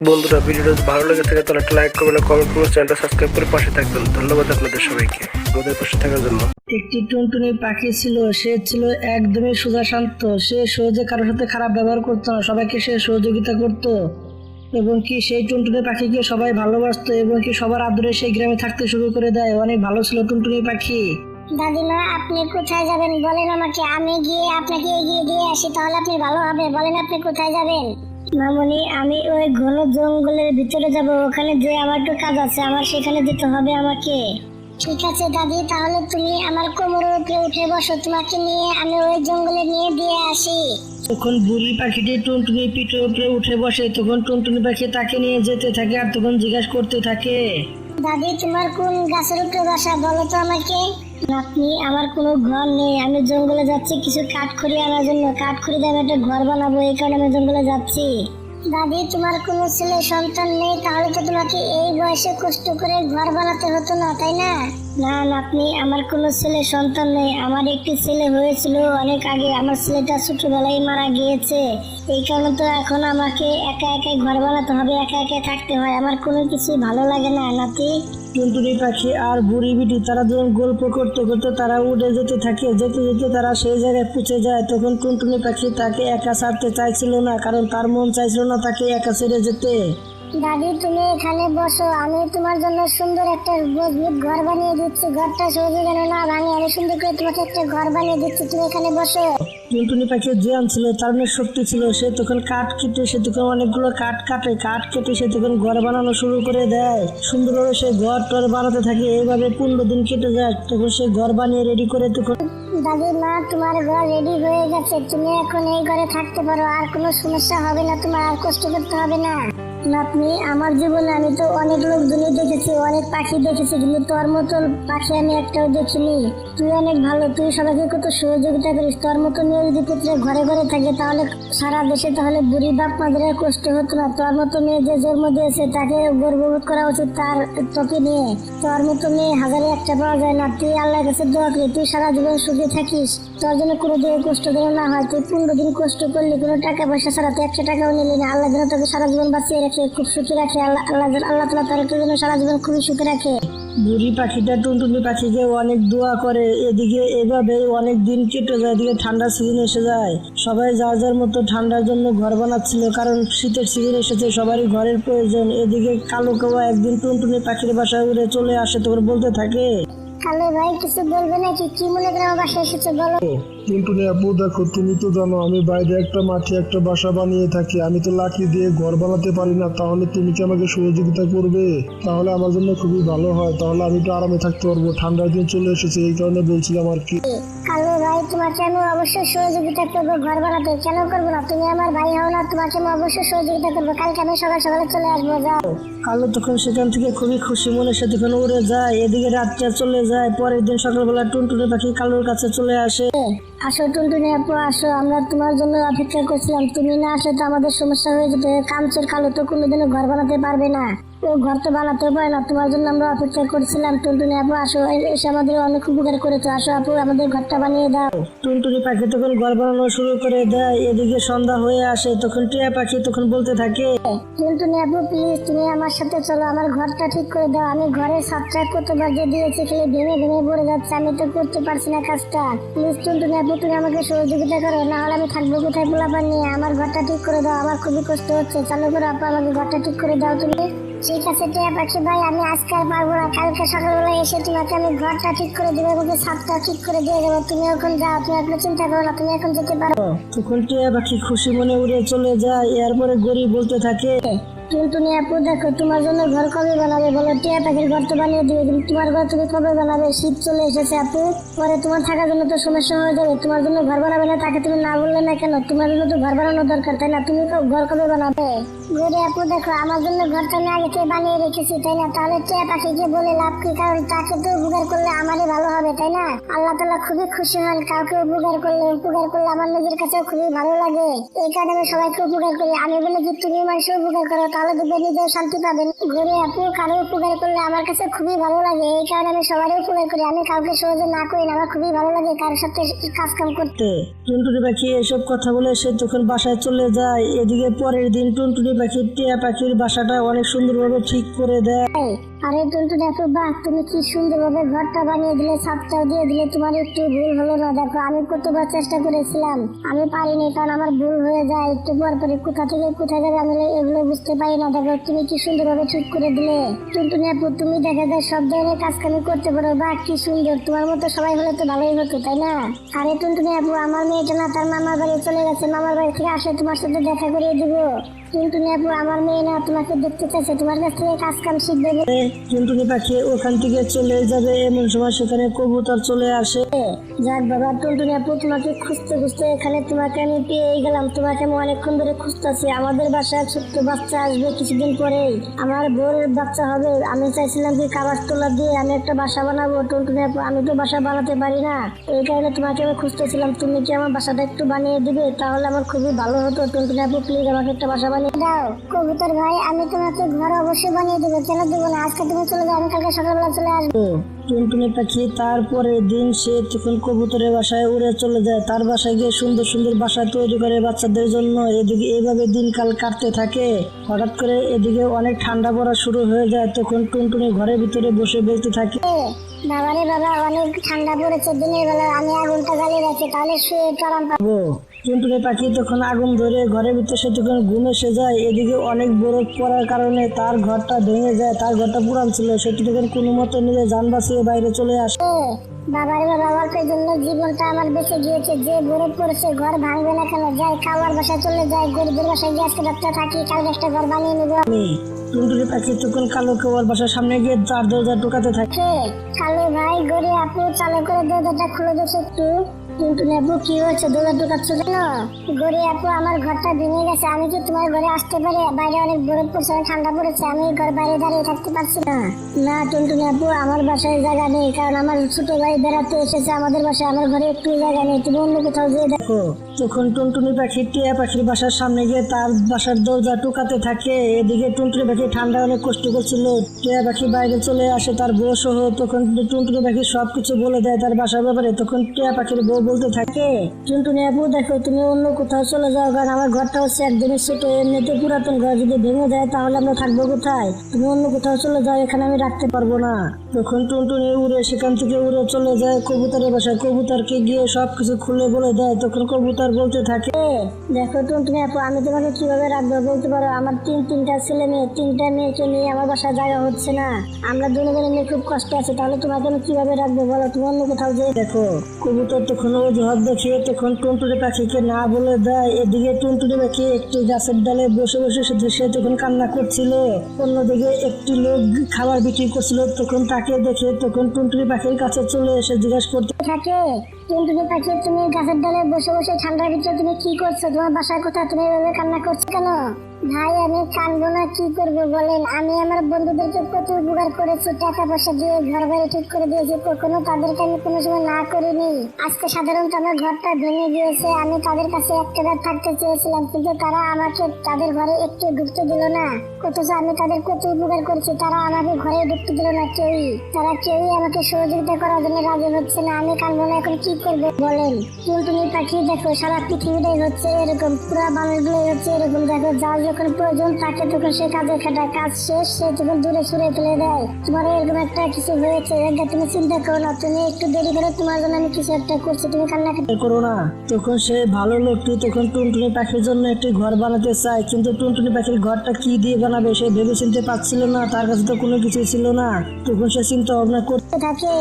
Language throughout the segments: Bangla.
বন্ধুরা ভিডিওটা যদি ভালো লেগে থাকে তাহলে একটা লাইক করবেন কমেন্ট করবেন চ্যানেলটা সাবস্ক্রাইব করে পাশে থাকবেন। ধন্যবাদ আপনাদের সবাইকে। আমাদের পাশে থাকার জন্য। একটি টুনটুনি পাখি ছিল সে ছিল একদমই সোজা শান্ত সে সহজে কারোর সাথে খারাপ ব্যবহার করতো না সবাইকে সে সহযোগিতা করত। এবং কি সেই টুনটুনি পাখিকে সবাই ভালোবাসতো এবং কি সবার আদরে সেই গ্রামে থাকতে শুরু করে দেয়। অনেক ভালো ছিল টুনটুনি পাখি। দাদিমা আপনি কোথায় যাবেন? বলেন আমাকে। আমি গিয়ে আপনাকে এগিয়ে দিয়ে আসি তাহলে আপনি ভালো হবে। বলেন আপনি কোথায় যাবেন? মামনি আমি ওই ঘন জঙ্গলের ভিতরে যাব ওখানে যে আমার একটু কাজ আছে আমার সেখানে যেতে হবে আমাকে। ঠিক আছে দাদি তাহলে তুমি আমার কোমরের উপরে উঠে বসো তোমাকে নিয়ে আমি ওই জঙ্গলে নিয়ে দিয়ে আসি। তখন বুড়ি পাখিটি টুনটুনি পিঠের উপরে উঠে বসে তখন টুনটুনি পাখি তাকে নিয়ে যেতে থাকে আর তখন জিজ্ঞাসা করতে থাকে। দাদি তোমার কোন গাছের উপরে বাসা বলো তো আমাকে। আপনি আমার কোনো ঘর নেই। আমি জঙ্গলে যাচ্ছি, কিছু কাঠ খড়ি আনার জন্য। কাঠ খড়ি দিয়ে আমি একটা ঘর বানাবো, এই কারণে আমি জঙ্গলে যাচ্ছি। দাদি, তোমার কোনো ছেলে সন্তান নেই, তাহলে তো তোমাকে এই বয়সে কষ্ট করে ঘর বানাতে হতো না, তাই না? না আপনি আমার কোনো ছেলে সন্তান নেই। আমার একটি ছেলে হয়েছিল অনেক আগে। আমার ছেলেটা ছোটবেলায় মারা গিয়েছে। এই কারণে তো এখন আমাকে একা একাই ঘর বানাতে হবে, একা একা থাকতে হয়। আমার কোনো কিছু ভালো লাগে না, নাতি। টুনটুনি পাখি আর বুড়ি বিটি, তারা যখন গল্প করতে করতে তারা উড়ে যেতে থাকে, যেতে যেতে তারা সেই জায়গায় পৌঁছে যায়। তখন টুনটুনি পাখি তাকে একা ছাড়তে চাইছিল না, কারণ তার মন চাইছিল না তাকে একা ছেড়ে যেতে। দাদি তুমি এখানে বসো। আমি তোমার জন্য সুন্দর একটা মজবুত ঘর বানিয়ে দিচ্ছি। ঘরটা সহজে যেন না ভাঙে। আমি সুন্দর করে তোমাকে একটা ঘর বানিয়ে দিচ্ছি। তুমি এখানে বসো। টুনটুনি পাখির জ্ঞান ছিল তার অনেক শক্তি ছিল। সে তখন কাঠ কেটে সে তখন অনেকগুলো কাঠ কাটে। কাঠ কেটে সে তখন ঘর বানানো শুরু করে দেয়। সুন্দরভাবে সে ঘর টর বানাতে থাকে। এইভাবে পনেরো দিন কেটে যায়। তখন সে ঘর বানিয়ে রেডি করে তখন দাদি মা তোমার ঘর রেডি হয়ে গেছে। তুমি এখন এই ঘরে থাকতে পারো। আর কোনো সমস্যা হবে না। তোমার আর কষ্ট করতে হবে না। আপনি আমার জীবনে আমি তো অনেক লোকজনই দেখেছি, অনেক পাখি দেখেছি, কিন্তু তোর মতন পাখি আমি একটাও দেখিনি। তুই অনেক ভালো, তুই সবাইকে কত সহযোগিতা করিস। তোর মতো মেয়ে যদি পুত্রে ঘরে ঘরে থাকে, তাহলে সারা দেশে তাহলে বুড়ি বাপ মাদের কষ্ট হতো না। তোর মতো মেয়ে যে জন্ম দিয়েছে, তাকে গর্ববোধ করা উচিত তার তোকে নিয়ে। তোর মতো মেয়ে হাজারে একটা পাওয়া যায় না। তুই আল্লাহর কাছে দোয়া করি, তুই সারা জীবন সুখে থাকিস। তোর জন্য কোনো দিকে কষ্ট যেন না হয়। তুই পনেরো দিন কষ্ট করলি, কোনো টাকা পয়সা ছাড়া তুই একশো টাকাও নিলি না। আল্লাহ যেন তোকে সারা জীবন বাঁচিয়ে রাখে, খুব সুখে রাখে। আল্লাহ আল্লাহ তালা তার জন্য সারা জীবন খুবই সুখে রাখে। বুড়ি পাখিটা, টুনটুনি পাখিকে অনেক দোয়া করে, এদিকে এভাবে অনেক দিন কেটে যায়, এদিকে ঠান্ডার সিজন এসে যায়। সবাই যার যার মতো ঠান্ডার জন্য ঘর বানাচ্ছিল, কারণ শীতের সিজন এসেছে, সবারই ঘরের প্রয়োজন। এদিকে কালো কাওয়া একদিন টুনটুনি পাখির বাসায় উড়ে চলে আসে তখন বলতে থাকে। কালো ভাই কিছু বলবে নাকি? কি মনে করে আমার বাসায় এসেছে বলো? টুনটুনি আপু দেখো তুমি তো জানো আমি বাইরে একটা মাঠে একটা বাসা বানিয়ে থাকি। আমি তো লাঠি দিয়ে ঘর বানাতে পারি না তাহলে তুমি কি আমাকে সহযোগিতা করবে? তাহলে আমার জন্য খুবই ভালো হয় তাহলে আমি তো আরামে থাকতে পারব। ঠান্ডার দিন চলে এসেছে এই কারণে বলছিলাম আর কি। কালো ভাই তোমাকে আমি অবশ্যই সহযোগিতা করব ঘর বানাতে। কেন করব না? তুমি আমার ভাই হও না তোমাকে আমি অবশ্যই সহযোগিতা করব। কালকে আমি সকাল সকালে চলে আসব যাও। কালো তখন সেখান থেকে খুবই খুশি মনে সে তখন উড়ে যায় এদিকে রাতটা চলে যায়, পরের দিন সকালবেলা টুনটুনি পাখি কালোর কাছে চলে আসে। আসো টুনটুনি আপু, আসো, আমরা তোমার জন্য অপেক্ষা করছিলাম। তুমি না আসলে তো আমাদের সমস্যা হয়ে যেত, কামচোর কালো তো কোনোদিনও ঘর বানাতে পারবে না। ঘর তো বানাতে পারে না তোমার জন্য আমরা অপেক্ষা করছিলাম। টুনটুনি আপু আসো এসে আমাদের অনেক উপকার করেছ। আসো আপু আমাদের ঘরটা বানিয়ে দাও। টুনটুনি পাখি তখন ঘর বানানো শুরু করে দেয়। এদিকে সন্ধ্যা হয়ে আসে তখন টিয়া পাখি তখন বলতে থাকে টুনটুনি আপু প্লিজ তুমি আমার সাথে চলো আমার ঘরটা ঠিক করে দাও। আমি ঘরের ছাদটা কতবার যে দিয়েছি খালি ভেঙে ভেঙে পড়ে যাচ্ছে আমি তো করতে পারছি না কাজটা। প্লিজ টুনটুনি আপু তুমি আমাকে সহযোগিতা করো না হলে আমি থাকব কোথায় পোলাপান নিয়ে? আমার ঘরটা ঠিক করে দাও আমার খুবই কষ্ট হচ্ছে। চালু করো আপু আমাকে ঘরটা ঠিক করে দাও তুমি। ঠিক আছে, টিয়া পাখি ভাই, আমি আজকে আর পারব না। কালকে সকালবেলা এসে তোমাকে আমি ঘরটা ঠিক করে দেবো এবং ছাদটা ঠিক করে দিয়ে দেবো। তুমি এখন যাও, তুমি এখন চিন্তা করো না, তুমি এখন যেতে পারো। তখন টিয়া পাখি খুশি মনে উড়ে চলে যায়, এরপরে গরিব বলতে থাকে টুনটুনি দেখো, তোমার জন্য ঘর কবে বানাবে বলো? টিয়া পাখির ঘর তো বানিয়ে দিবে তোমার ঘর তুমি কবে বানাবে? শীত চলে এসেছে আপু। পরে তোমার থাকার জন্য তো সমস্যা হয়ে যাবে। তোমার জন্য ঘর বানাবে না, তাকে তুমি না বললে না কেন? তোমার জন্য তো ঘর বানানো দরকার, তাই না? তুমি ঘর কবে বানাবে? দেখো, আমার জন্য আমি আগে বানিয়ে রেখেছি, তাই না? তাহলে টিয়া পাখিকে বলে লাভ কি? কারণ তাকে তো উপকার করলে আমারই ভালো হবে, তাই না? আল্লাহ তালা খুবই খুশি হন, কাউকে উপকার করলে উপকার করলে আমার নিজের কাছে খুবই ভালো লাগে। এই কারণে আমি সবাইকে উপকার করি। আমি বলে যে, তুমি মানুষের উপকার করো তাহলে দুধের নিজেও শান্তি পাবেন ঘুরে আপু কারও উপকার করলে আমার কাছে খুবই ভালো লাগে। এই কারণে আমি সবারই উপকার করি। আমি কাউকে সহজে না করি না আমার খুবই ভালো লাগে কারোর সাথে কাজ কাম করতে। করতে টুনটুনি পাখি এসব কথা বলে সে যখন বাসায় চলে যায় এদিকে পরের দিন টুনটুনি পাখি টিয়া পাখির বাসাটা অনেক সুন্দরভাবে ঠিক করে দেয়। আরে টুনটু দেখো, বাহ, তুমি কি সুন্দরভাবে ঘরটা বানিয়ে দিলে, ছাদটাও দিয়ে দিলে, তোমার একটু ভুল হলো না, দেখো, আমি কতবার চেষ্টা করেছিলাম, আমি পারিনি, কারণ আমার ভুল হয়ে যায়, একটু পর পরে কোথা থেকে কোথায় যাবে আমি এগুলো বুঝতে পারি না, দেখো, তুমি কি সুন্দরভাবে ঠিক করে দিলে। টুনটুনি নেপু তুমি দেখা যায় সব ধরনের কাজ কামি করতে পারো, বাহ, কি সুন্দর, তোমার মতো সবাই হলে তো ভালোই হতো, তাই না? আরে টুনটুনি আপু আমার মেয়েটা না, তার মামার বাড়ি চলে গেছে, মামার বাড়ি থেকে আসলে তোমার সাথে দেখা করিয়ে দিবো। আপু আমার মেয়ে না তোমাকে দেখতে চাইছে। তোমার কাছ থেকে কাজ কাম শিখবে। পাখি ওখান থেকে চলে যাবে এমন সময় সেখানে কবুতর চলে আসে। যাক বাবা টুনটুনি আপু তোমাকে খুঁজতে খুঁজতে এখানে তোমাকে আমি পেয়ে গেলাম। তোমাকে আমি অনেকক্ষণ ধরে খুঁজতেছি। আমাদের বাসায় ছোট্ট বাচ্চা আসবে কিছুদিন পরেই। আমার বোরের বাচ্চা হবে। আমি চাইছিলাম কি কাবাস তোলা দিয়ে আমি একটা বাসা বানাবো। টুনটুনি আপু আমি তো বাসা বানাতে পারি না। এই কারণে তোমাকে আমি খুঁজতেছিলাম। তুমি কি আমার বাসাটা একটু বানিয়ে দিবে? তাহলে আমার খুবই ভালো হতো। টুনটুনি আপু প্লিজ আমাকে একটা বাসা দাও কবুতর ভাই আমি তোমাকে ঘর অবশ্যই বানিয়ে দেবো। কেন দেবো না? আজকে তুমি চলে যাও আমি কালকে সকালবেলা চলে আসব। টুনটুনি পাখি তারপরে দিন সে তখন কবুতরের বাসায় উড়ে চলে যায় তার বাসায় গিয়ে সুন্দর সুন্দর বাসা তৈরি করে বাচ্চাদের জন্য এদিকে এইভাবে দিনকাল কাটতে থাকে। হঠাৎ করে এদিকে অনেক ঠান্ডা পড়া শুরু হয়ে যায় তখন টুনটুনি ঘরের ভিতরে বসে বলতে থাকে বাবারে বাবা অনেক ঠান্ডা পড়েছে দিনের বেলা আমি আগুনটা জ্বালিয়ে রাখি তাহলে শুয়ে আরাম পাবো। টুনটুনি পাখি তখন আগুন ধরে ঘরের ভিতরে সে তখন ঘুম এসে যায় এদিকে অনেক বরফ পড়ার কারণে তার ঘরটা ভেঙে যায় তার ঘরটা পুরান ছিল। সেটি তখন কোনো মতে নিজে যান বাঁচিয়ে বাইরে চলে আসে বাবারে বাবা অল্পের জন্য জীবনটা আমার বেঁচে গিয়েছে। যে গরিব করেছে ঘর ভাঙবে না কেন? যাই খাওয়ার বাসায় চলে যায় গরিবের বাসায় গিয়ে আজকে রাতটা থাকি কালকে একটা ঘর বানিয়ে নেব। আমি। টুনটুনি পাখি তখন কালো কেবল বাসার সামনে গিয়ে চার দরজা টোকাতে থাকে। কালো ভাই গরিব আপু চালু করে দরজাটা খুলে দিয়েছে একটু। টুনটুনি আপু কি হয়েছে? আমার ঘরটা ভেঙে গেছে। আমি কি তোমার ঘরে আসতে বাইরে অনেক বরফ পড়ছে ঠান্ডা পড়েছে, আমি ঘর বাইরে দাঁড়িয়ে থাকতে পারছি না। না আপু আমার বাসায় জায়গা নেই, কারণ আমার ছোট ভাই বেড়াতে এসেছে, আমাদের বাসায়, আমার ঘরে একটু জায়গা নেই, তুমি অন্য কোথাও দেখো। টুনটুনি পাখি টিয়া পাখির বাসার সামনে গিয়ে তার বাসার দরজা টোকাতে থাকে, এদিকে টুনটুনি পাখি ঠান্ডা অনেক কষ্ট করছিল। টিয়া পাখি বাইরে চলে আসে, তার বউ সহ, তখন টুনটুনি পাখি সবকিছু বলে দেয় তার বাসার ব্যাপারে, তখন টিয়া পাখির বউ বলতে থাকে, টুনটুনি আপু, দেখো তুমি অন্য কোথাও চলে যাও, কারণ আমার ঘরটা হচ্ছে একদমই ছোট, এমনিতে পুরাতন ঘর, যদি ভেঙে যায় তাহলে আমরা থাকব কোথায়? তুমি অন্য কোথাও চলে যাও, এখানে আমি রাখতে পারব না। তখন টুনটুনি উড়ে সেখান থেকে উড়ে চলে যায় কবুতরের বাসায়। কবুতরকে গিয়ে সবকিছু খুলে বলে দেয়। তখন কবুতর বলতে থাকে, দেখো টুনটুনি আপু, আমি তোমাকে কীভাবে রাখব বলতে পারো? আমার তিন, তিনটা ছেলে মেয়ে, তিনটা মেয়েকে নিয়ে আমার বাসায় জায়গা হচ্ছে না। আমরা দুজনে নিয়ে খুব কষ্ট আছে, তাহলে তোমাকে আমি কীভাবে রাখব বলো? তুমি অন্য কোথাও যে দেখো। কবুতর তখন অজুহাত দেখিয়ে তখন টুনটুনি পাখিকে না বলে দেয়। এদিকে টুনটুনি পাখি একটি গাছের ডালে বসে বসে সে তখন কান্না করছিল। অন্যদিকে একটি লোক খাবার বিক্রি করছিল। তখন তাকে দেখে তখন টুনটুনি পাখির কাছে চলে এসে জিজ্ঞেস করতে থাকে। তুমি গাছের ডালে বসে বসে ঠান্ডার ভিতরে তুমি কি করছ? তোমার কোথায় তুমি এভাবে কান্না করছ কেন? ভাই, আমি না, কি করব বলেন? আমি আমার বন্ধুদেরকে করেছি, টাকা পয়সা দিয়ে ঘর বাড়ি ঠিক করে দিয়েছি, কখনো তাদেরকে আমি কোনো সময় না করিনি। আজকে সাধারণত আমার ঘরটা ভেঙে গিয়েছে, আমি তাদের কাছে থাকতে চেয়েছিলাম, কিন্তু তারা আমাকে তাদের ঘরে একটু ঢুকতে দিল না। অথচ আমি তাদের কত উপকার করেছি, তারা আমাকে ঘরে ঢুকতে দিল না, কেউই। তারা কেউই আমাকে সহযোগিতা করার জন্য রাজি হচ্ছে না, আমি কানবো না, এখন কি করব বলেন। পাখি দেখো, সারা পৃথিবীটাই হচ্ছে এরকম, পুরো মানুষগুলোই হচ্ছে এরকম। দেখো, যার যখন প্রয়োজন তখন সে কাজে খাটায়। কাজ শেষ, সে তখন দূরে সরে ফেলে দেয় তোমার এরকম একটা কিছু হয়েছে। তুমি চিন্তা করো না, তুমি একটু দেরি করে তোমার জন্য আমি কিছু একটা করছি, তুমি করো। না। তখন সে ভালো লোকটি তখন টুনটুনি পাখির জন্য একটি ঘর বানাতে চায়, কিন্তু টুনটুনি পাখির ঘরটা কি দিয়ে বানাবে সে ভেবে চিনতে পারছিল না, তার কাছে তো কোনো কিছু ছিল না। তখন সে চিন্তা ভাবনা করতে থাকে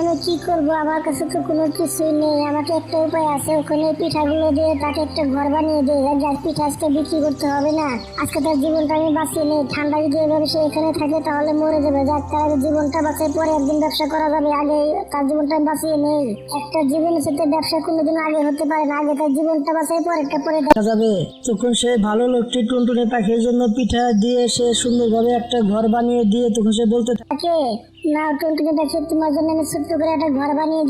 আমি কি করব? আমার কাছে তো কোনো কিছুই নেই। আমাকে একটা উপায় আছে। ওখানে পিঠাগুলো দিয়ে তাকে একটা ঘর বানিয়ে যার পিঠা আজকে বিক্রি করতে হবে না, আজকে তার জীবনটা আমি বাঁচিয়ে নেই। ঠান্ডা যদি এভাবে সে এখানে থাকে তাহলে মরে যাবে। তার জীবনটা পরে একদিন ব্যবসা করা যাবে। আগে তার জীবনটা বাঁচিয়ে নেই। একটা জীবনের সাথে ব্যবসা কোনোদিন আগে হতে পারে না। আগে তার জীবনটা বাঁচাই পরে একটা পরে দেখা যাবে। তখন সে ভালো লোকটি টুনটুনি পাখির জন্য পিঠা দিয়ে সে সুন্দরভাবে একটা ঘর বানিয়ে দিয়ে তখন সে বলতে থাকে না করে একটা ঘর বানিয়ে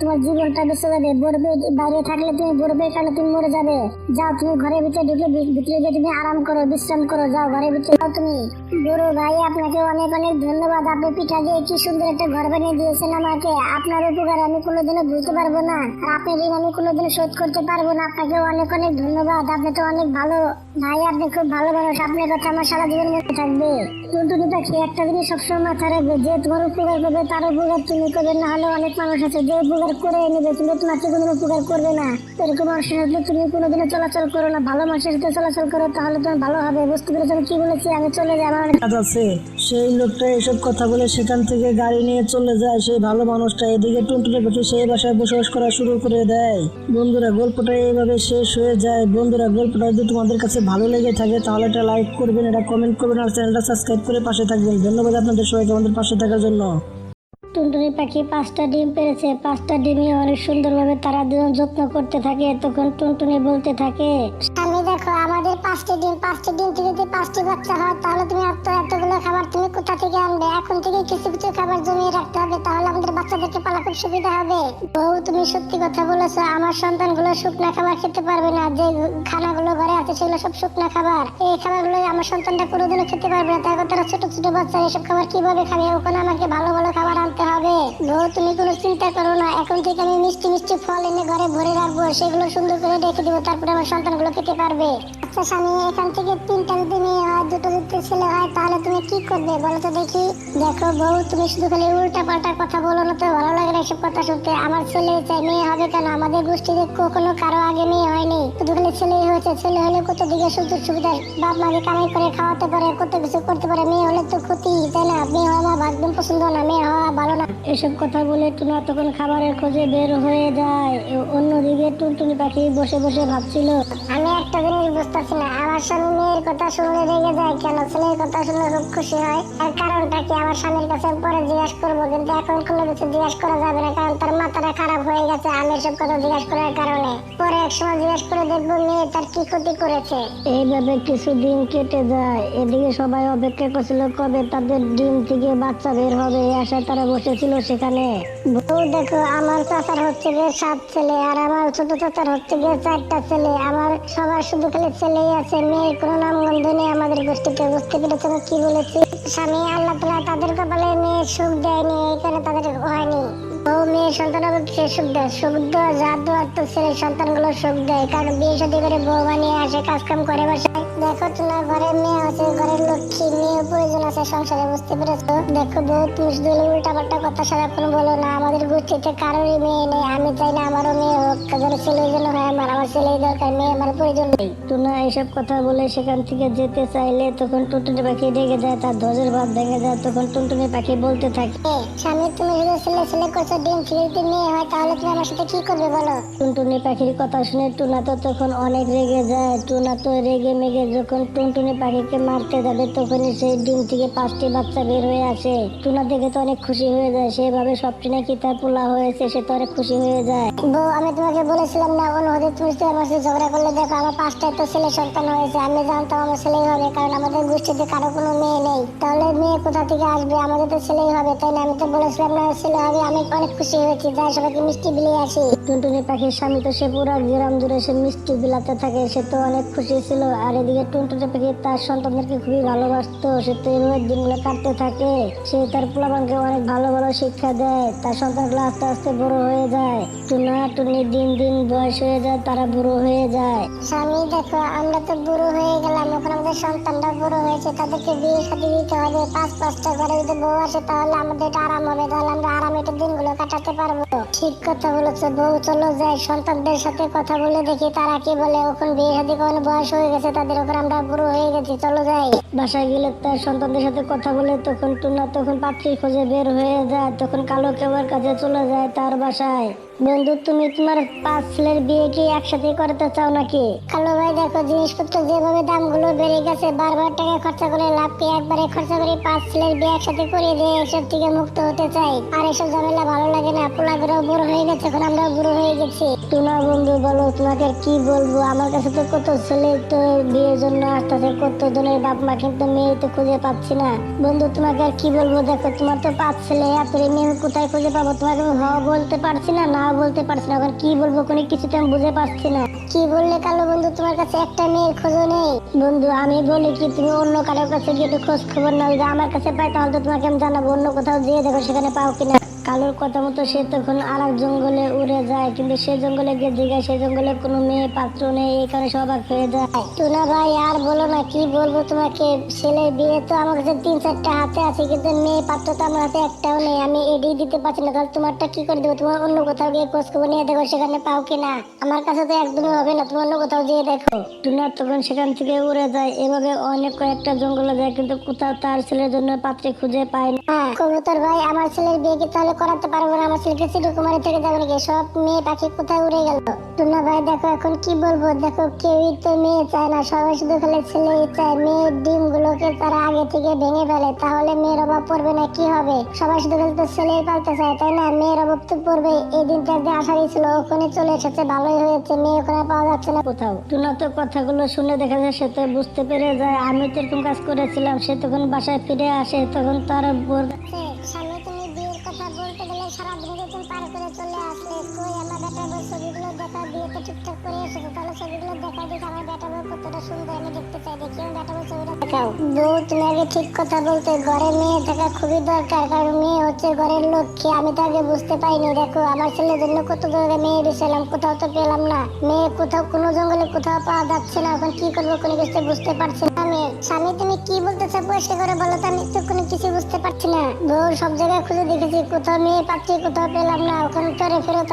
তোমার জীবনটা বেঁচে যাবে। বরবে বাইরে থাকলে তুমি বরবে তুমি মরে যাবে। যাও, তুমি ঘরের ভিতরে ঢুকে ভিতরে গিয়ে তুমি আরাম করো, বিশ্রাম করো, যাও ঘরের ভিতরে। যাও তুমি। বড় ভাই, আপনাকে অনেক অনেক ধন্যবাদ। আপনি পিঠা দিয়ে কি সুন্দর একটা ঘর বানিয়ে দিয়েছেন আমাকে। আপনার উপকার আমি কোনোদিনও ভুলতে পারব না। আর আপনার ঋণ আমি কোনোদিনও শোধ করতে পারব না। আপনাকে অনেক অনেক ধন্যবাদ। আপনি তো অনেক ভালো ভাই, আপনি খুব ভালো মানুষ। আপনার কথা আমার সারা জীবন মনে থাকবে। টুনটুনি পাখি একটা জিনিস সবসময় মাথায় রাখবে, যে তোমার উপকার করবে তার উপকার তুমি করবে না হলে অনেক মানুষ আছে যে উপকার করে নেবে, কিন্তু তোমাকে কোনো উপকার করবে না? এরকম মানুষের সাথে তুমি কোনোদিনও চলাচল করো না, ভালো মানুষের সাথে চলাচল করো, তাহলে তোমার ভালো হবে, বুঝতে পেরেছ কি বলেছি? আমি চলে যাই, আমার কাজ আছে। সেই লোকটা এসব কথা বলে সেখান থেকে গাড়ি নিয়ে চলে যায়, সেই ভালো মানুষটা এদিকে টুনটুনে পাখি সেই বাসায় বসবাস করা শুরু করে দেয়। বন্ধুরা, গল্পটা এইভাবে শেষ হয়ে যায়। বন্ধুরা, গল্পটা যদি তোমাদের কাছে ভালো লেগে থাকে, তাহলে এটা লাইক করবেন এটা কমেন্ট করবেন, আর চ্যানেলটা সাবস্ক্রাইব করে পাশে থাকবেন। ধন্যবাদ আপনাদের সবাইকে, আমাদের পাশে থাকার জন্য। টুনটুনি পাখি পাঁচটা ডিম পেরেছে পাঁচটা ডিমই অনেক সুন্দরভাবে তারা দুজন যত্ন করতে থাকে তখন টুনটুনি বলতে থাকে আমি দেখো আমাদের পাঁচটা ডিম পাঁচটা ডিম থেকে যদি পাঁচটি বাচ্চা হয় তাহলে তুমি এত এতগুলো খাবার তুমি কোথা থেকে আনবে? এখন থেকে কিছু কিছু খাবার জমিয়ে রাখতে হবে তাহলে আমাদের বাচ্চাদেরকে সুবিধা হবে। বউ, তুমি সত্যি কথা বলেছ, আমার সন্তানগুলো শুকনা খাবার খেতে পারবে না, যে খানাগুলো ঘরে আছে সেগুলো সব শুকনা খাবার। এই খাবারগুলো আমার সন্তানটা কোনোদিনও খেতে পারবে না তাই তারা ছোট ছোট বাচ্চা, এসব খাবার কীভাবে খাবে? ওখানে আমাকে ভালো ভালো খাবার আনতে হবে। বউ, তুমি কোনো চিন্তা করো না, এখন থেকে আমি মিষ্টি মিষ্টি ফল এনে ঘরে ভরে রাখব, সেগুলো সুন্দর করে রেখে দেবো, তারপরে আমার সন্তানগুলো খেতে পারবে। আচ্ছা স্বামী, এখান থেকে তিনটা যদি মেয়ে হয়, দুটো যদি ছেলে হয়, তাহলে তুমি কি করবে বলো তো দেখি। দেখো বউ, তুমি শুধু খালি উল্টা পাল্টা কথা বলো না তো, ভালো লাগে না এসব কথা শুনতে আমার ছেলে চাই মেয়ে হবে কেন? আমাদের গোষ্ঠীতে কখনো কারও আগে মেয়ে হয়নি। শুধু খালি ছেলেই হয়েছে, ছেলে হলে কত দিকে সুযোগ সুবিধা? বাপ মাকে কামাই করে খাওয়াতে পারে, কত কিছু করতে পারে, মেয়ে হলে তো ক্ষতি, তাই না? মেয়ে হওয়া আমার একদম পছন্দ না, মেয়ে হওয়া ভালো না। এসব কথা বলে টুনা তখন খাবারের খোঁজে বের হয়ে যায়। অন্যদিকে টুনটুনি পাখি বসে বসে ভাবছিল, আমি একটা জিনিস বুঝতেছি না। আমার স্বামী মেয়ের কথা শুনলে রেগে যায় কেন? ছেলের কথা শুনলে খুব খুশি হয়। আর কারণটা কি? আমার স্বামীর কাছে পরে জিজ্ঞাসা করব কিন্তু এখন কোনো কিছু জিজ্ঞাসা করা যাবে না কারণ তার মাথাটা খারাপ হয়ে গেছে আমি এসব কথা জিজ্ঞাসা করার কারণে। পরে এক সময় জিজ্ঞাসা করে দেখব মেয়ে তার কি ক্ষতি করেছে। এইভাবে কিছুদিন কেটে যায়। এদিকে সবাই অপেক্ষা করছিল কবে তাদের ডিম থেকে বাচ্চা বের হবে আশায় তারা বসেছিল সেখানে। বউ দেখো আমার চাচার হচ্ছে গিয়ে সাত ছেলে আর আমার ছোট চাচার হচ্ছে গিয়ে চারটা ছেলে। আমার সবার শুধু খালি ছেলেই আছে মেয়ের কোনো নেই আমাদের গোষ্ঠীতে, বুঝতে কি বলেছি? স্বামী, আল্লাহ তালা তাদের কপালে মেয়ের সুখ দেয়নি, এই কারণে তাদের হয়নি। বউ, মেয়ে সন্তান সে সুখ দেয়। সুখ দেওয়া, যা দেওয়ার তো ছেলের সন্তানগুলো সুখ দেয়। কারণ বিয়ে সাথে করে বউ বানিয়ে আসে, কাজকাম করে বাসায় দেখো তোমার ঘরের মেয়ে আছে ঘরের লক্ষ্মী মেয়ে প্রয়োজন আছে সংসারে বুঝতে পেরেছ? দেখো বউ তুমি শুধু উল্টা পাল্টা কথা সারাক্ষণ বলো না আমাদের গোষ্ঠীতে কারোরই মেয়ে নেই আমি চাই না আমারও মেয়ে হোক যেন ছেলের জন্য হয় আমার আমার ছেলেই দরকার মেয়ে আমার প্রয়োজন নেই। টুনা এইসব কথা বলে সেখান থেকে যেতে চাইলে তখন টুনটুনি পাখি রেগে যায় তার ধ্বজের ভাত ভেঙে যায় তখন টুনটুনি পাখি বলতে থাকে স্বামী তুমি শুধু ছেলে ছেলে করছ থেকে যদি মেয়ে হয় তাহলে তুমি আমার সাথে কি করবে বলো? টুনটুনি পাখির কথা শুনে টুনা তো তখন অনেক রেগে যায় টুনা তো রেগে মেগে যখন টুনটুনি পাখিকে মারতে যাবে তখনই সেই ডিম থেকে পাঁচটি বাচ্চা বের হয়ে আসে। টুনা দেখে তো অনেক খুশি হয়ে যায়। সেভাবে সবটি নাকি তার পোলা হয়েছে সে তো অনেক খুশি হয়ে যায়। বউ আমি তোমাকে বলেছিলাম না অনুরোধে তুমি আমার সাথে ঝগড়া করলে দেখো আমার পাঁচটা তো ছেলে সন্তান হয়েছে। আমি জানতাম আমার ছেলেই হবে কারণ আমাদের গোষ্ঠীতে কারও কোনো মেয়ে নেই। তাহলে মেয়ে কোথা থেকে আসবে? আমাদের তো ছেলেই হবে তাই না? আমি তো বলেছিলাম না ছেলে হবে। আমি অনেক খুশি হয়েছি। যাই সবাইকে মিষ্টি বিলিয়ে আসি। টুনটুনি পাখির স্বামী তো সে পুরো গ্রাম জুড়ে সে মিষ্টি বিলাতে থাকে। সে তো অনেক খুশি ছিল। আর এদিকে টুনটুনি পাখি তার সন্তানদেরকে খুবই ভালোবাসতো সে তো এইভাবে দিনগুলো কাটতে থাকে। সে তার পোলাপানকে অনেক ভালো ভালো শিক্ষা দেয় তার সন্তানগুলো আস্তে আস্তে বড় হয়ে যায়। টুনা টুনি দিন দিন বয়স হয়ে যায় তারা বুড়ো হয়ে যায়। স্বামী দেখো আমরা তো বুড়ো হয়ে গেলাম এখন আমাদের সন্তানরা বড় হয়েছে তাদেরকে বিয়ে দিতে হবে পাঁচ পাঁচটা ঘরে যদি বউ আসে তাহলে আমাদের এটা আরাম হবে তাহলে আমরা আরামে একটু দিনগুলো কাটাতে পারব। ঠিক কথা বলেছে বউ চলো যাই সন্তানদের সাথে কথা বলে দেখি তারা কি বলে ওখানে বিয়ে সাথে কোনো বয়স হয়ে গেছে তাদের ওখানে আমরা বুড়ো হয়ে গেছি, চলো যাই। বাসায় গেলে তার সন্তানদের সাথে কথা বলে তখন টুনা তখন পাত্রীর খোঁজে বের হয়ে যায়, তখন কালো কেবার কাছে চলে যায় তার বাসায়। বন্ধু, তুমি তোমার পাঁচ ছেলের বিয়ে কি একসাথে করতে চাও নাকি? কালো ভাই, দেখো, জিনিসপত্র যেভাবে দামগুলো বেড়ে গেছে, বারবার টাকা খরচা করে লাভ কি একবারে খরচা করে পাঁচ ছেলের বিয়ে একসাথে করে দিয়ে এসব থেকে মুক্ত হতে চাই। আর এসব ঝামেলা ভালো লাগে না বুড়ো হয়ে গেছে, এখন বুড়ো হয়ে গেছি। টুনা বন্ধু, বলো, তোমাকে কি বলব? আমার কাছে তো কত ছেলে, তো বিয়ের জন্য আসতেছে, কত জনের বাপ মা কিন্তু মেয়ে তো খুঁজে পাচ্ছি না। বন্ধু, তোমাকে আর কি বলব? দেখো, তোমার তো পাঁচ ছেলে, এত মেয়ে কোথায় খুঁজে পাবো? তোমাকে বলতে পারছি না না বলতে পারছি না। এখন কি বলব, কোনো কিছুতে আমি বুঝে পাচ্ছি না। কি বললে কালো বন্ধু, তোমার কাছে একটা মেয়ের খোঁজও নেই? বন্ধু, আমি বলি কি, তুমি অন্য কারোর কাছে গিয়ে খোঁজ খবর নাও। যদি আমার কাছে পাই, তাহলে তো তোমাকে আমি জানাব, অন্য কোথাও যেয়ে দেখো সেখানে পাও কিনা। কালোর কথা মতো সে তখন আর এক জঙ্গলে উড়ে যায়, কিন্তু সে জঙ্গলে গিয়ে জিগায় সে জঙ্গলে কোনো মেয়ে পাত্র নেই এই কারণে সব অবাক হয়ে যায়। টুনা ভাই, আর বলো না, কি বলব তোমাকে? ছেলের বিয়ে তো আমার কাছে তিন চারটা হাতে আছে, কিন্তু মেয়ে পাত্র তো আমার হাতে একটাও নেই, আমি এডি দিতে পারছি না, তাহলে তোমারটা কি করে দেবো? তোমার অন্য কোথাও গিয়ে খোঁজ খবর নিয়ে দেখো, সেখানে পাও কিনা আমার কাছে তো একদমই হবে না তুমি অন্য কোথাও যেয়ে দেখো। টুনা তখন সেখান থেকে উড়ে যায়, এভাবে অনেক কয়েকটা জঙ্গলে যায়, কিন্তু কোথাও তার ছেলের জন্য পাত্রে খুঁজে পায় না। কবুতর ভাই আমার ছেলের বিয়ে কি তাহলে করাতে পারব না? আমার ছেলেকে চিরকুমারী থেকে যাবে নাকি? সব মেয়ে পাখি কোথায় উড়ে গেল? টুনা ভাই দেখো এখন কি বলব? দেখো কেউই তো মেয়ে চায় না। সবাই শুধু খালি ছেলেই চায়। মেয়ের ডিম তারা আগে থেকে ভেঙে ফেলে। তাহলে মেয়ের অভাব পড়বে না, কি হবে? সবাই শুধু খালি তো ছেলেই পালতে চায়, তাই না? মেয়ের অভাব তো পড়বে। এই দিনটা একদিন আসারই ছিল, ওখানে চলে এসেছে, ভালোই হয়েছে। মেয়ে ওখানে পাওয়া যাচ্ছে না কোথাও। টুনা তো কথাগুলো শুনে দেখা যায় সে তো বুঝতে পেরে যায়। আমি তো এরকম কাজ করেছিলাম, সে তখন বাসায় ফিরে আসে, তখন তার বোর স্বামী বলতে বুঝতে পারছি না আমি। তুমি কি বলতে চাও পরিষ্কার করে তো, আমি তো কোনো বুঝতে পারছি না। বউ, সব জায়গায় খুঁজে দেখেছি, কোথাও মেয়ে পাচ্ছি, কোথাও পেলাম না, ওখানে তোরে ফেরত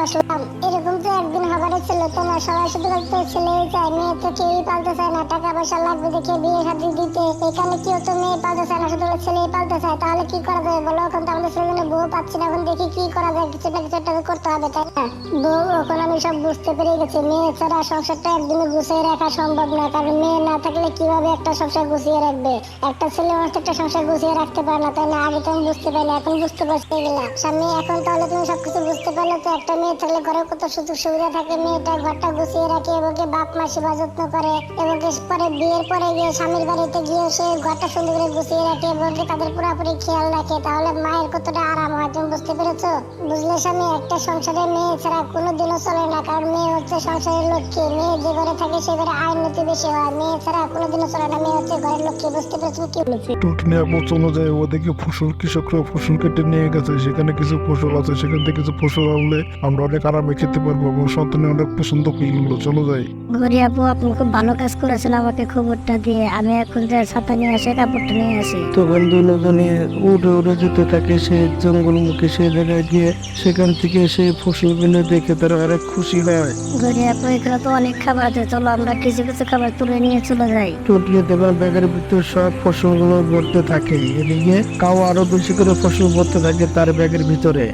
এরকম তো একদিন হবারই ছিল, তো না সবাই শুধু তো ছেলেই চায়, মেয়ে তো কেউই পালতে চায় না। টাকা পয়সা লাগবে দেখে বিয়ে শাদি দিতে। এখানে কেউ তো মেয়ে পালতে চায় না, শুধু ছেলেই পালতে চায়। তাহলে কি করা যাবে বলো? এখন তো আমাদের ছেলেগুলো বউ পাচ্ছি না, এখন দেখি কি করা যায়। কিছু না কিছু একটা করতে হবে, তাই না? বউ, এখন আমি সব বুঝতে পেরে গেছি। মেয়ে ছাড়া সংসারটা একদমই গুছিয়ে রাখা সম্ভব না। কারণ মেয়ে না থাকলে কীভাবে একটা সংসার গুছিয়ে রাখবে? একটা ছেলে মানুষ একটা সংসার গুছিয়ে রাখতে পারে না, তাই না? আগে তো আমি বুঝতে পারি না এখন বুঝতে পারছি গেলাম স্বামী এখন তাহলে তুমি সবকিছু বুঝতে পারলে তো একটা মেয়ে থাকলে ঘরে কত সুযোগ সুবিধা থাকে। মেয়েটা ঘরটা গুছিয়ে রাখে এবং কি বাপ মা সেবা যত্ন করে এবং পরে বিয়ের পরে গিয়ে স্বামীর বাড়িতে গিয়ে সে ঘরটা সুন্দর করে গুছিয়ে রাখে এবং তাদের পুরোপুরি খেয়াল রাখে। তাহলে মায়ের কতটা আরাম হয় তুমি বুঝতে পেরেছ? বুঝলে স্বামী, একটা সংসারে মেয়ে ছাড়া কোনোদিনও চলে না। কারণ মেয়ে হচ্ছে সংসারের লক্ষ্মী। মেয়ে যে ঘরে থাকে সে ঘরে আইন নীতি বেশি হয়। মেয়ে ছাড়া কোনোদিনও চলে না। মেয়ে হচ্ছে ঘরের লক্ষ্মী। বুঝতে পেরেছ কি বলেছি? টুটনি আপু চলে যায় ওদিকে ফসল কৃষকরা ফসল কেটে নিয়ে গেছে। সেখানে কিছু ফসল আছে। সেখান থেকে কিছু ফসল আনলে আমরা অনেক আরামে খেতে পারব এবং সন্তানে অনেক পছন্দ করল চলো যাই। গরি আপু আপনি খুব ভালো কাজ করেছেন আমাকে খবরটা দিয়ে। আমি এখন যে ছাতা নিয়ে আসি কাপড়টা নিয়ে আসি। তখন দুজনে উড়ে উড়ে যেতে থাকে সে জঙ্গল মুখে সে জায়গায় গিয়ে। সেখান থেকে সে ফসলগুলো দেখে তারা অনেক খুশি হয়। গরি আপু এখানে তো অনেক খাবার আছে। চলো আমরা কিছু কিছু খাবার তুলে নিয়ে চলে যাই। টুটিয়ে দেবার ব্যাগের ভিতর সব ফসলগুলো ভরতে থাকে। এদিকে কাউ আরও বেশি করে ফসল ভরতে থাকে তার ব্যাগের ভিতরে।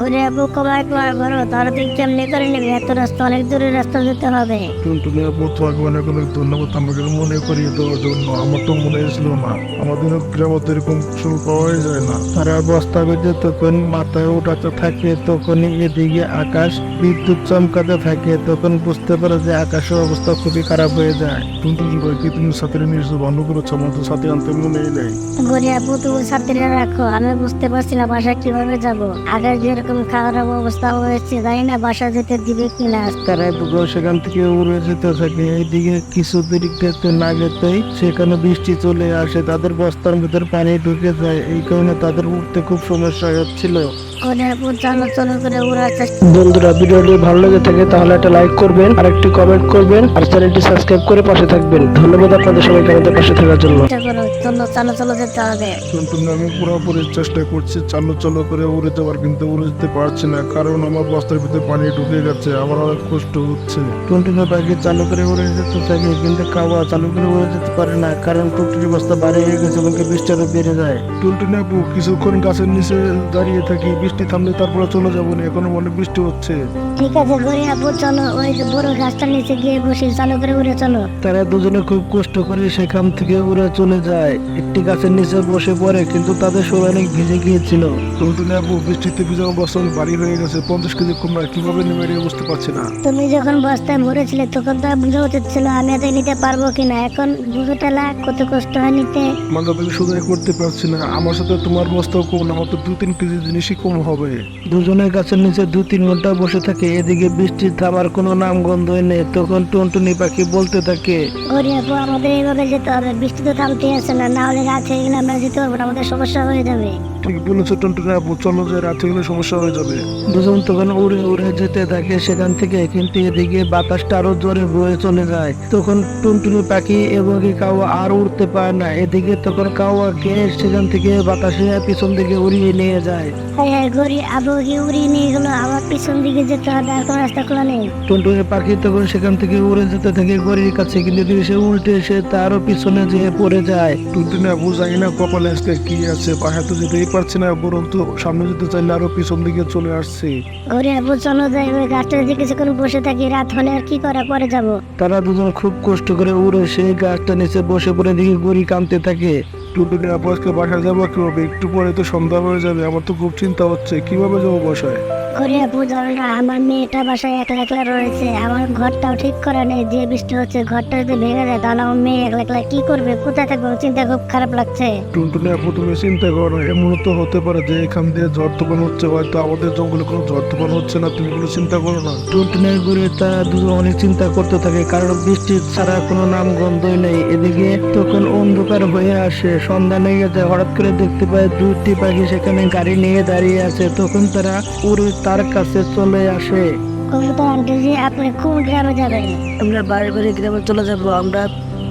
গরি আপু কমায় কমায় করো তাহলে তুই কেমনি করে নিবি এত রাস্তা অনেক দূরের রাস্তা যেতে হবে। টুনটুনি আপু তোমাকে অনেক অনেক ধন্যবাদ আমাকে মনে করিয়ে দেওয়ার জন্য। আমার তো মনে ছিল না আমাদের গ্রামে তো এরকম ফসল পাওয়াই যায় না। তারা বস্তা বেঁধে তখন মাথায় উঠাতে থাকে তখন এদিকে আকাশ বিদ্যুৎ চমকাতে থাকে তখন বুঝতে পারে যে আকাশের অবস্থা খুবই খারাপ হয়ে যায়। টুনটুনি ভাই কি তুমি সাথে নিয়ে এসে ভালো করেছ আমার তো সাথে আনতে মনেই নেই। গরি আপু তুমি ছাত্রীরা রাখো আমি বুঝতে পারছি না বাসা কীভাবে যাব। আকাশ যেরকম খারাপ অবস্থা হয়েছে জানি না? বাসা যেতে দিবে কিনা তারা সেখান থেকে উড়ে যেতে থাকে। এইদিকে কিছু দূর যেতে না যেতেই সেখানে বৃষ্টি চলে আসে। তাদের বস্তার ভিতর পানি ঢুকে যায়। এই কারণে তাদের উঠতে খুব সমস্যা হচ্ছিল। করে বন্ধুরা ভিডিওটি ভালো লেগে থাকে তাহলে একটা লাইক করবেন আর একটি কমেন্ট করবেন আর চ্যানেলটি সাবস্ক্রাইব করে পাশে থাকবেন। ধন্যবাদ আপনাদের সবাইকে আমাদের পাশে থাকার জন্য। টুনটুনি আমি পুরোপুরি চেষ্টা করছি চালু চালু করে উড়ে যাওয়ার কিন্তু উড়ে যেতে পারছি না কারণ আমার বস্তার ভিতরে পানি ঢুকে গেছে আমার অনেক কষ্ট হচ্ছে। টুনটুনি পাখি চালু করে উড়ে যেতে থাকে কিন্তু কাওয়া চালু করে উড়ে যেতে পারে না কারণ টুকটুকি বস্তা বাড়ি হয়ে গেছে এবং কি বৃষ্টি আরও বেড়ে যায়। টুনটুনি আপু কিছুক্ষণ গাছের নিচে দাঁড়িয়ে থাকি বৃষ্টি থামলে তারপরে চলে যাব না এখনও অনেক বৃষ্টি হচ্ছে। ঠিক আছে গরি আপু চলো ওই যে বড় গাছটার নিচে গিয়ে বসি চালু করে উড়ে চলো। তারা দুজনে খুব কষ্ট করে সেখান থেকে উড়ে চলে যায়। একটি গাছের নিচে বসে পড়ে কিন্তু তাদের শরীর অনেক ভিজে গিয়েছিল। টুনটুনি আপু বৃষ্টিতে ভিজা অবস্থা বাড়ি হয়ে গেছে পঞ্চাশ কেজি কুমড়া কীভাবে নেমে এড়িয়ে বুঝতে পারছি না। তুমি যখন বস্তায় ভরেছিলে তখন তো বুঝে উচিত ছিল আমি এত নিতে পারব কিনা। এখন বুঝে টেলা কত কষ্ট হয় নিতে। মানে তুমি শুধু করতে পারছি না। আমার সাথে তোমার বস্তাও কম না আমার তো দু তিন কেজি জিনিসই কম হবে। দুজনের গাছের নিচে দু তিন ঘণ্টা বসে থাকে, এদিকে বৃষ্টির থামার কোনো নাম গন্ধই নেই, তখন টুনটুনি পাখি বলতে থাকে, ওরে আপু আমাদের এইভাবে যেতে হবে, বৃষ্টি তো থামতে আছে না না হলে রাত হয়ে গেলে আমরা যেতে পারব আমাদের সমস্যা হয়ে যাবে। ঠিক বলেছ টুনটুনি চলো যে রাতে গেলে সমস্যা হয়ে যাবে। দুজন তখন উড়ে উড়ে যেতে থাকে সেখান থেকে কিন্তু এদিকে বাতাসটা আরও জোরে বয়ে চলে যায়। তখন টুনটুনি পাখি এবং কাওয়া আর উড়তে পারে না। এদিকে তখন কাওয়াকে সেখান থেকে বাতাসে পিছন দিকে উড়িয়ে নিয়ে যায়। হ্যাঁ হ্যাঁ গরি আপু উড়িয়ে নিয়ে গেলো আমার পিছন দিকে যেতে হবে আর কোনো রাস্তা খোলা নেই। টুনটুনি পাখি তখন সেখান থেকে উড়ে যেতে থাকে কাছে কিন্তু সে উল্টে এসে তারও পিছনে যেয়ে পড়ে যায়। টুনটুনি আপু জানি না কপালে আজকে কি আছে পাহাড় তো যেতেই পারছি না বরন্ত সামনে যেতে চাইলে আরও পিছন দিকে চলে আসছি। ওরে আপু চলো যাই ওই গাছটা দিকে কিছুক্ষণ বসে থাকি রাত হলে আর কি করা পরে যাব। তারা দুজন খুব কষ্ট করে উড়ে সেই গাছটা নিচে বসে পড়ে দিকে গড়ি কাঁদতে থাকে। টুনটুনি আপু আজকে বাসায় যাব কীভাবে? একটু পরে তো সন্ধ্যা হয়ে যাবে আমার তো খুব চিন্তা হচ্ছে কীভাবে যাব বাসায়? গরি আপু না আমার মেয়েটা বাসায় একলা একলা রয়েছে আমার ঘরটাও ঠিক করা নেই যে বৃষ্টি হচ্ছে ঘরটা যদি ভেঙে যায় তাহলে আমার মেয়ে একলা একলা কি করবে? কোথায় থাকবে? চিন্তা খুব খারাপ লাগছে। টুনটুনি আপু তুমি চিন্তা করো এমন তো হতে পারে যে এখান দিয়ে ঝড় তুফান হচ্ছে হয়তো আমাদের জঙ্গলে কোনো ঝড় তুফান হচ্ছে না তুমি কোনো চিন্তা করো না। টুনটুনের ঘুরে তারা দুজন অনেক চিন্তা করতে থাকে কারণ বৃষ্টি ছাড়া কোনো নাম গন্ধই নেই। এদিকে তখন অন্ধকার হয়ে আসে সন্ধ্যা লেগে যায় হঠাৎ করে দেখতে পায় দুটি পাখি সেখানে গাড়ি নিয়ে দাঁড়িয়ে আছে। তখন তারা উড়ে তার কাছে চলে আসে। কবুতর আন্টি জি আপনি কোন গ্রামে যাবেন আমরা বাড়ি বাড়ি গ্রামে চলে যাব। আমরা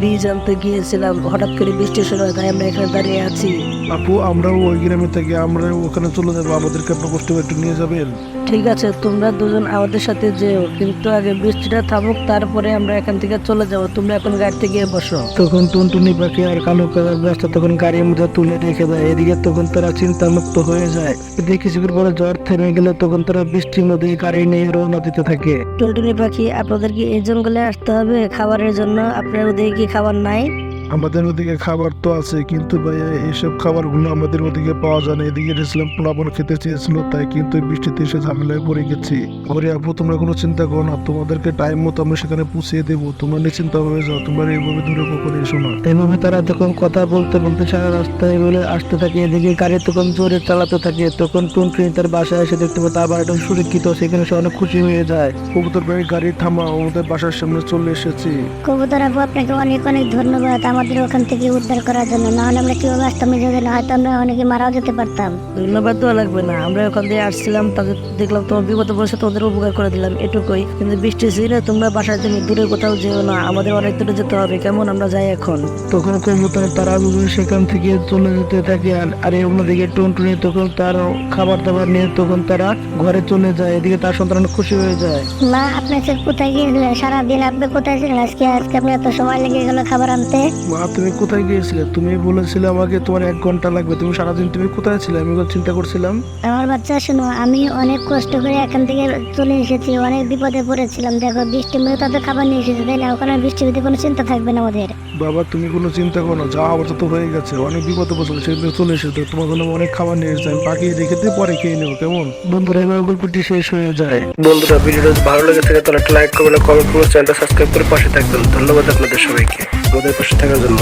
বীজ আনতে গিয়েছিলাম। হঠাৎ করে বৃষ্টি শুরু হয় তাই আমরা এখানে দাঁড়িয়ে আছি। আপু আমরাও ওই গ্রামে থেকে আমরা ওখানে চলে যাব। আমাদেরকে আপনার কষ্ট একটু নিয়ে যাবেন। ঠিক আছে তোমরা দুজন আমাদের সাথে যেও। কিন্তু আগে বৃষ্টিটা থামুক তারপরে আমরা এখান থেকে চলে যাব। তোমরা এখন গাড়িতে গিয়ে বসো। তখন টুনটুনি পাখি আর কালো কালার গাছটা তখন গাড়ির মধ্যে তুলে রেখে দেয়। এদিকে তখন তারা চিন্তামুক্ত হয়ে যায়। এদিকে কিছুক্ষণ পরে জ্বর থেমে গেলে তখন তারা বৃষ্টির মধ্যে গাড়ি নিয়ে রওনা দিতে থাকে। টুনটুনি পাখি আপনাদের কি এই জঙ্গলে আসতে হবে খাবারের জন্য? আপনার ওদের কি খাবার নাই? আমাদের ওদিকে খাবার তো আছে কিন্তু ভাইয়া এইসব খাবারগুলো আমাদের ওদিকে পাওয়া যায় না। এদিকে গেছিলাম পোলাপন খেতে চেয়েছিল তাই কিন্তু বৃষ্টিতে এসে ঝামেলায় পড়ে গেছি। ওরে আপু তোমরা কোনো চিন্তা করো না তোমাদেরকে টাইম মতো আমরা সেখানে পৌঁছিয়ে দেবো। তোমরা নিশ্চিন্তা হয়ে যাও তোমরা এইভাবে দূরে কখনো এসো না। এভাবে তারা তখন কথা বলতে বলতে সারা রাস্তায় বলে আসতে থাকে এদিকে গাড়ি তখন জোরে চালাতে থাকে। তখন টুনটুনি তার বাসায় এসে দেখতে পায় আবার একটা সুরক্ষিত সেখানে সে অনেক খুশি হয়ে যায়। কবুতর ভাই গাড়ি থামা আমাদের বাসার সামনে চলে এসেছি। কবুতর আপু আপনাকে অনেক অনেক ধন্যবাদ। আমাদের ওখান থেকে উদ্ধার করার জন্য। নাহলে আমরা কীভাবে আসতাম? যদি না হয়তো আমরা অনেকে মারাও যেতে পারতাম। ধন্যবাদ দেওয়া লাগবে না। আমরা ওখান দিয়ে আসছিলাম তাদের দেখলাম তোমার বিপদে পড়েছে তোমাদের উপকার করে দিলাম এটুকুই। কিন্তু বৃষ্টি ছিল তোমরা বাসার জন্য দূরে কোথাও যেও না। আমাদের অনেক দূরে যেতে হবে। কেমন আমরা যাই এখন? তখন কবুতর তারা সেখান থেকে চলে যেতে থাকে। আর অন্যদিকে টুনটুনি তখন তার খাবার দাবার নিয়ে তখন তারা ঘরে চলে যায়। এদিকে তার সন্তান খুশি হয়ে যায়। মা আপনি কোথায় গিয়েছিলেন? সারাদিন আপনি কোথায় ছিলেন? আজকে আজকে আপনি এত সময় লেগে গেল খাবার আনতে। মা তুমি কোথায় গিয়েছিলে? তুমি বলেছিলে আমাকে তোমার এক ঘণ্টা লাগবে। তুমি সারাদিন তুমি কোথায় ছিলে? আমি চিন্তা করছিলাম। আমার বাচ্চা শোনো আমি অনেক কষ্ট করে এখান থেকে চলে এসেছি অনেক বিপদে পড়েছিলাম। দেখো বৃষ্টি মেয়ে তাদের খাবার নিয়ে এসেছে তাই না? ওখানে বৃষ্টি ভিতরে কোনো চিন্তা থাকবে না আমাদের। বাবা তুমি কোনো চিন্তা করো না যা অবস্থা তো হয়ে গেছে। অনেক বিপদে পড়ছিল সেগুলো চলে এসেছে। তোমার জন্য অনেক খাবার নিয়ে এসেছে আমি পাকিয়ে রেখে দিয়ে পরে খেয়ে নেব কেমন? বন্ধুরা এবার গল্পটি শেষ হয়ে যায়। বন্ধুরা ভিডিওটা ভালো লেগে থাকে তাহলে একটা লাইক করবেন কমেন্ট করবেন চ্যানেলটা সাবস্ক্রাইব করে পাশে থাকবেন। ধন্যবাদ আপনাদের সবাইকে। আমাদের পাশে থাকার জন্য